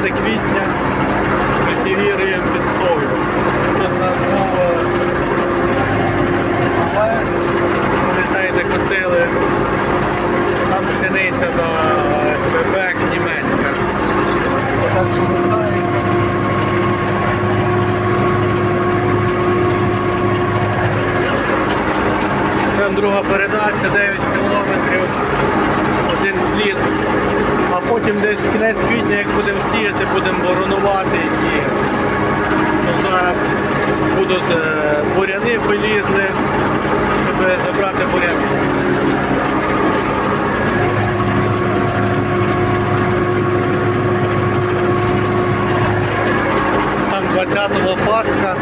квітня культивіруємо під сою. Пам'ятаєте, косили. Там пшениця до Квебек німецька. Там друга передача, 9 кілометрів, один слід. А потім десь кінець квітня, як будемо сіяти, будемо боронувати і ну, зараз будуть е, буряни вилізли, щоб забрати буряни. Там 20-го Пасха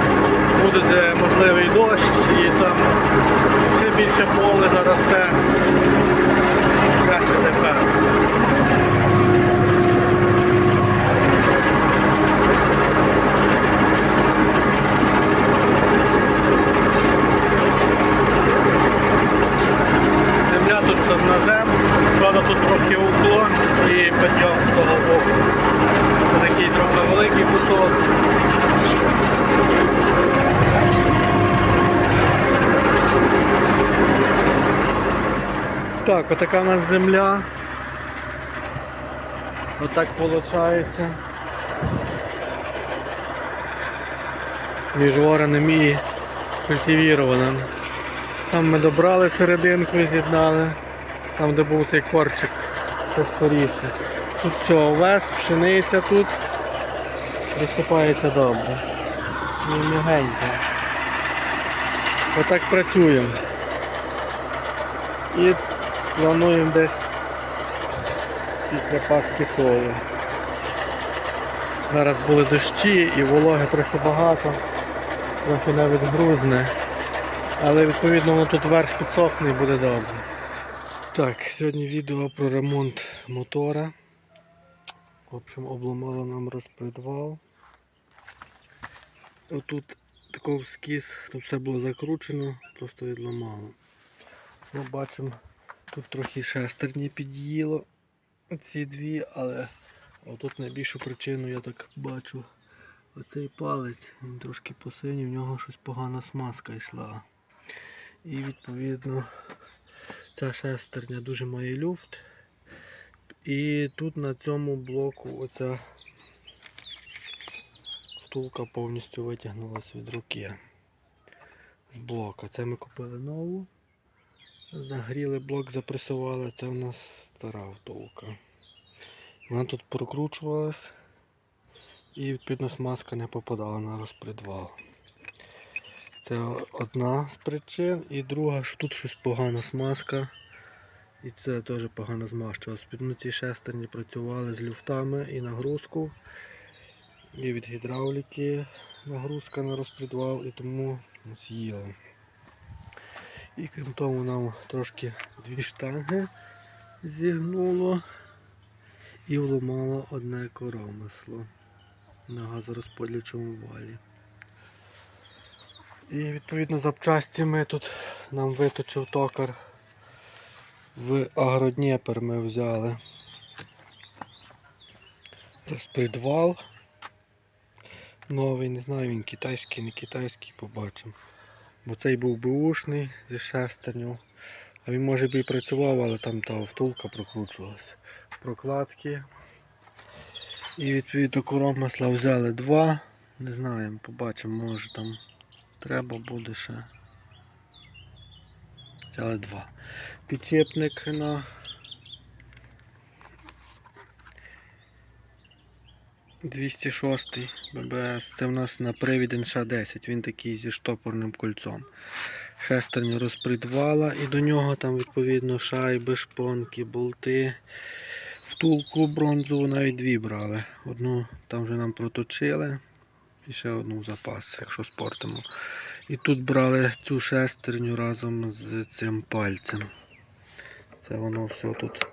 буде е, можливий дощ і там ще більше поле заросте. Краще тепер. Земля тут чорнозем, правда тут трохи уклон і підйом з того боку. Такий трохи великий кусок. Так, отака у нас земля. Отак виходить. Між вороним і культивірованим. Там ми добрали серединку і з'єднали. Там де був цей корчик. Це скоріше. Тут все, овес, пшениця тут. Присипається добре. І м'ягенько. Отак працюємо. І плануємо десь після Пасхи сою. Зараз були дощі і вологи трохи багато, трохи навіть грузне. Але відповідно воно тут верх підсохне і буде добре. Так, сьогодні відео про ремонт мотора. В общем, обламало нам розпредвал. Отут такий скіз, тут все було закручено, просто відламало. Ми бачимо, тут трохи шестерні під'їло ці дві, але отут найбільшу причину я так бачу. Оцей палець, він трошки посинів, в нього щось погана смазка йшла. І відповідно ця шестерня дуже має люфт. І тут на цьому блоку оця втулка повністю витягнулася від руки. З блока. Це ми купили нову. Загріли блок, запресували, це у нас стара втулка. Вона тут прокручувалась і відповідно смазка не попадала на розпредвал. Це одна з причин. І друга, що тут щось погана смазка. І це теж погано змащувалось. Відповідно ці шестерні працювали з люфтами і нагрузку. І від гідравліки нагрузка на розпредвал і тому з'їла. І крім того нам трошки дві штанги зігнуло і вламало одне коромисло на газорозподільчому валі. І відповідно запчасті ми тут нам виточив токар в Агродніпер ми взяли розпредвал. Новий, не знаю він китайський, не китайський, побачимо. Бо цей був бушний зі шестерню. А він може би і працював, але там та втулка прокручувалася. Прокладки. І відповідно коромисла взяли два. Не знаю, побачимо, може там треба буде ще. Взяли два. Підчепник на 206 ББС. Це в нас на привід НШ-10. Він такий зі штопорним кольцом. Шестерня розпредвала і до нього там відповідно шайби, шпонки, болти. Втулку бронзову навіть дві брали. Одну там вже нам проточили. І ще одну запас, якщо спортимо. І тут брали цю шестерню разом з цим пальцем. Це воно все тут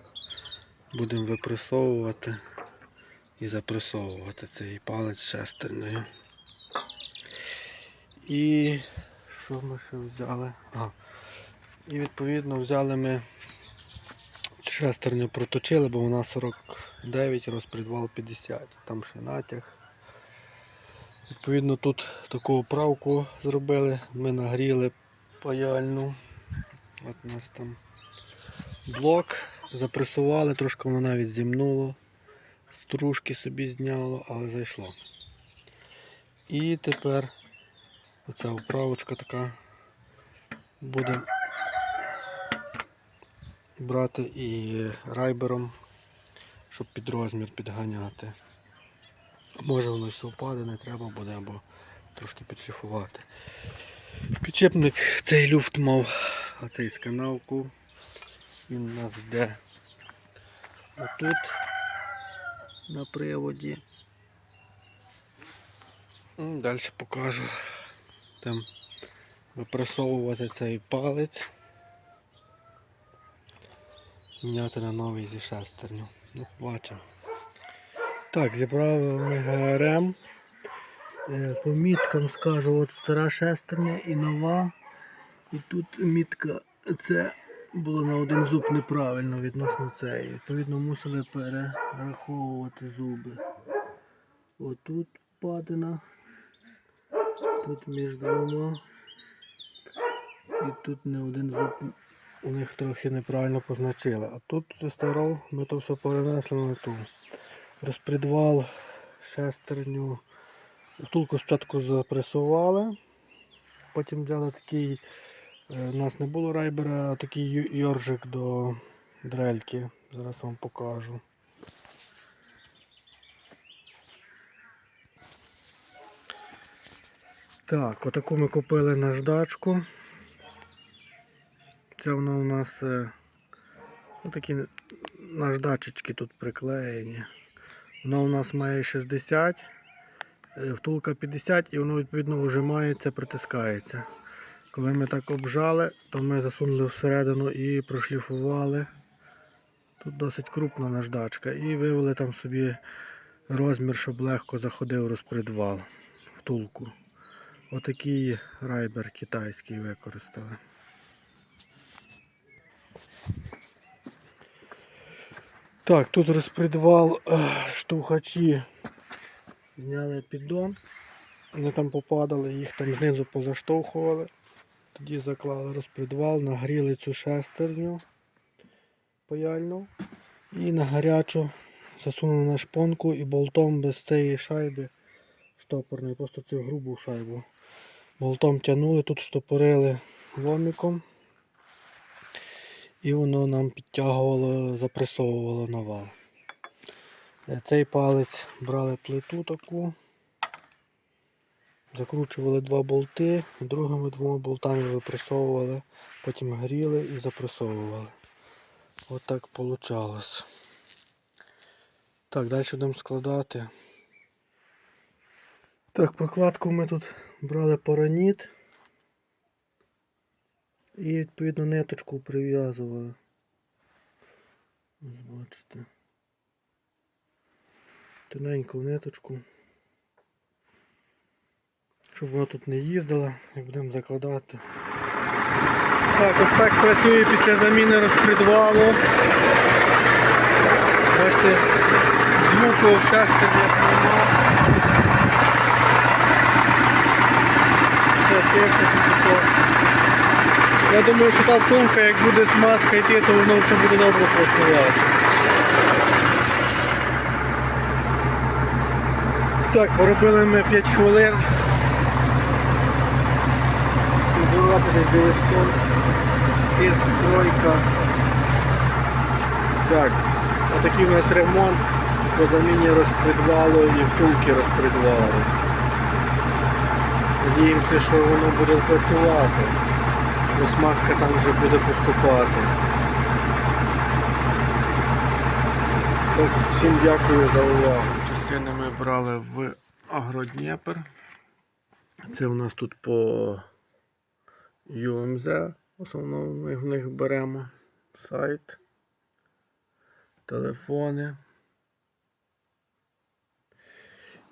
будемо випресовувати і запресовувати цей палець шестернею. І що ми ще взяли? А, і відповідно взяли ми Шестерню проточили, бо вона 49, розпредвал 50. Там ще натяг. Відповідно, тут таку оправку зробили. Ми нагріли паяльну. От у нас там блок. Запресували, трошки воно навіть зімнуло. Стружки собі зняло, але зайшло. І тепер оця оправочка така буде брати і райбером, щоб під розмір підганяти. Може воно все впаде, не треба буде, або трошки підшліфувати. Підчепник цей люфт мав оцей з канавку. Він у нас йде отут на приводі. Далі покажу. Там випресовувати цей палець. Міняти на новий зі шестерню. Ну, бачимо. Так, зібрали ми ГРМ. Е, По міткам скажу, от стара шестерня і нова. І тут мітка це було на один зуб неправильно відносно цієї. Відповідно мусили перераховувати зуби. Отут падина. Тут між двома. І тут не один зуб у них трохи неправильно позначили. А тут зі старого ми то все перенесли на ту. Розпредвал, шестерню. Втулку спочатку запресували, потім взяли такий, е, у нас не було райбера, а такий йоржик до дрельки. Зараз вам покажу. Так, отаку ми купили наждачку. Це воно у нас е, такі наждачечки тут приклеєні. Воно у нас має 60, е, втулка 50 і воно відповідно вжимається, притискається. Коли ми так обжали, то ми засунули всередину і прошліфували. Тут досить крупна наждачка. І вивели там собі розмір, щоб легко заходив розпредвал втулку. Отакий райбер китайський використали. Так, тут розпредвал е, штовхачі. Зняли піддон. Вони там попадали, їх там знизу позаштовхували. Тоді заклали розпредвал, нагріли цю шестерню паяльну і на гарячу засунули на шпонку і болтом без цієї шайби штопорної, просто цю грубу шайбу. Болтом тягнули, тут штопорили ломіком. І воно нам підтягувало, запресовувало на вал. Е, Цей палець брали плиту таку, закручували два болти, другими двома болтами випресовували, потім гріли і запресовували. От так вийшло. Так, далі будемо складати. Так, прокладку ми тут брали параніт. І відповідно ниточку прив'язували. Ось бачите. Тоненьку ниточку. Щоб вона тут не їздила, як будемо закладати. Так, ось так працює після заміни розпредвалу. Бачите, звуку в Я думаю, що та втулка, як буде смазка йти, то воно все буде добре працювати. Так, поробили ми 5 хвилин. Температура десь 900. Тиск тройка. Так, отакий у нас ремонт по заміні розпредвалу і втулки розпредвалу. Надіємося, що воно буде працювати бо смазка там вже буде поступати. Так, всім дякую за увагу. Частини ми брали в Агродніпр. Це у нас тут по ЮМЗ. Основному ми в них беремо сайт, телефони.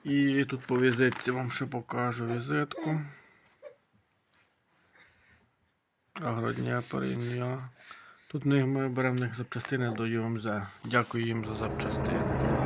І тут по візитці вам ще покажу візитку. Агродніпр ім'я, Тут ми беремо в них запчастини до ЮМЗ. Дякую їм за запчастини.